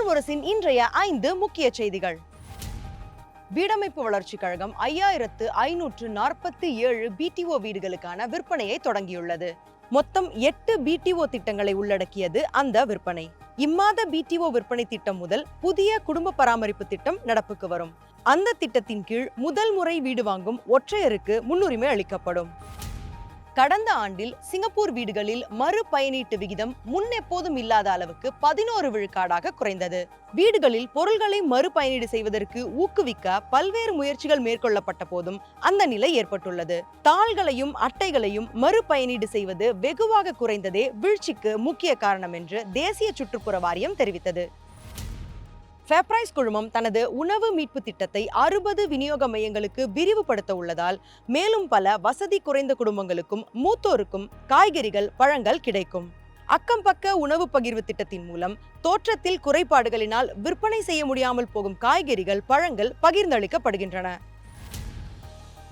தமிழ் முரசின் இன்றைய ஐந்து முக்கிய செய்திகள். வீடமைப்பு வளர்ச்சிக் கழகம் ஐயாயிரத்து ஐநூற்று நாற்பத்தி ஏழு பிடிஓ வீடுகளுக்கான விற்பனையை தொடங்கியுள்ளது. மொத்தம் எட்டு பிடிஓ திட்டங்களை உள்ளடக்கியது அந்த விற்பனை. இம்மாத பிடிஓ விற்பனை திட்டம் முதல் புதிய குடும்ப பராமரிப்பு திட்டம் நடப்புக்கு வரும். அந்த திட்டத்தின் கீழ் முதல் முறை வீடு வாங்கும் ஒற்றையருக்கு முன்னுரிமை அளிக்கப்படும். கடந்த ஆண்டில் சிங்கப்பூர் வீடுகளில் மறுபயனீட்டு விகிதம் முன்னெப்போதும் இல்லாத அளவுக்கு பதினோரு விழுக்காடாக குறைந்தது. வீடுகளில் பொருள்களை மறுபயனீடு செய்வதற்கு ஊக்குவிக்க பல்வேறு முயற்சிகள் மேற்கொள்ளப்பட்ட போதும் அந்த நிலை ஏற்பட்டுள்ளது. தாள்களையும் அட்டைகளையும் மறுபயனீடு செய்வது வெகுவாக குறைந்ததே வீழ்ச்சிக்கு முக்கிய காரணம் என்று தேசிய சுற்றுப்புற வாரியம் தெரிவித்தது. ஃபேப்ரைஸ் குழுமம் தனது உணவு மீட்பு திட்டத்தை அறுபது விநியோக மையங்களுக்கு விரிவுபடுத்த உள்ளதால் மேலும் பல வசதி குறைந்த குடும்பங்களுக்கும் மூத்தோருக்கும் காய்கறிகள் பழங்கள் கிடைக்கும். அக்கம் பக்க உணவு பகிர்வு திட்டத்தின் மூலம் தோற்றத்தில் குறைபாடுகளினால் விற்பனை செய்ய முடியாமல் போகும் காய்கறிகள் பழங்கள் பகிர்ந்தளிக்கப்படுகின்றன.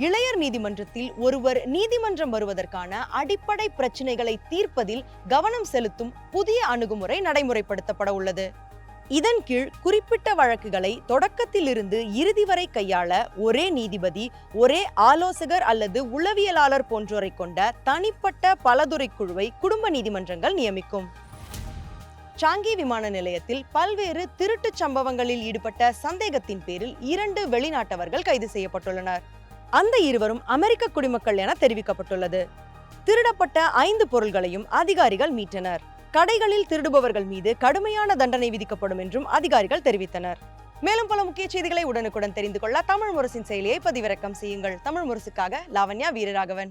இளையர் நீதிமன்றத்தில் ஒருவர் நீதிமன்றம் வருவதற்கான அடிப்படை பிரச்சினைகளை தீர்ப்பதில் கவனம் செலுத்தும் புதிய அணுகுமுறை நடைமுறைப்படுத்தப்பட உள்ளது. இதன் கீழ் குறிப்பிட்ட வழக்குகளை தொடக்கத்திலிருந்து இறுதி வரை கையாள ஒரே நீதிபதி ஒரே ஆலோசகர் அல்லது உளவியலாளர் போன்றோரை கொண்ட தனிப்பட்ட பலதுறை குழுவை குடும்ப நீதிமன்றங்கள் நியமிக்கும். சாங்கி விமான நிலையத்தில் பல்வேறு திருட்டுச் சம்பவங்களில் ஈடுபட்ட சந்தேகத்தின் பேரில் இரண்டு வெளிநாட்டவர்கள் கைது செய்யப்பட்டுள்ளனர். அந்த இருவரும் அமெரிக்க குடிமக்கள் என தெரிவிக்கப்பட்டுள்ளது. திருடப்பட்ட ஐந்து பொருள்களையும் அதிகாரிகள் மீட்டனர். கடைகளில் திருடுபவர்கள் மீது கடுமையான தண்டனை விதிக்கப்படும் என்றும் அதிகாரிகள் தெரிவித்தனர். மேலும் பல முக்கிய செய்திகளை உடனுக்குடன் தெரிந்து கொள்ள தமிழ் முரசின் செயலியை பதிவிறக்கம் செய்யுங்கள். தமிழ் முரசுக்காக லாவண்யா வீரராகவன்.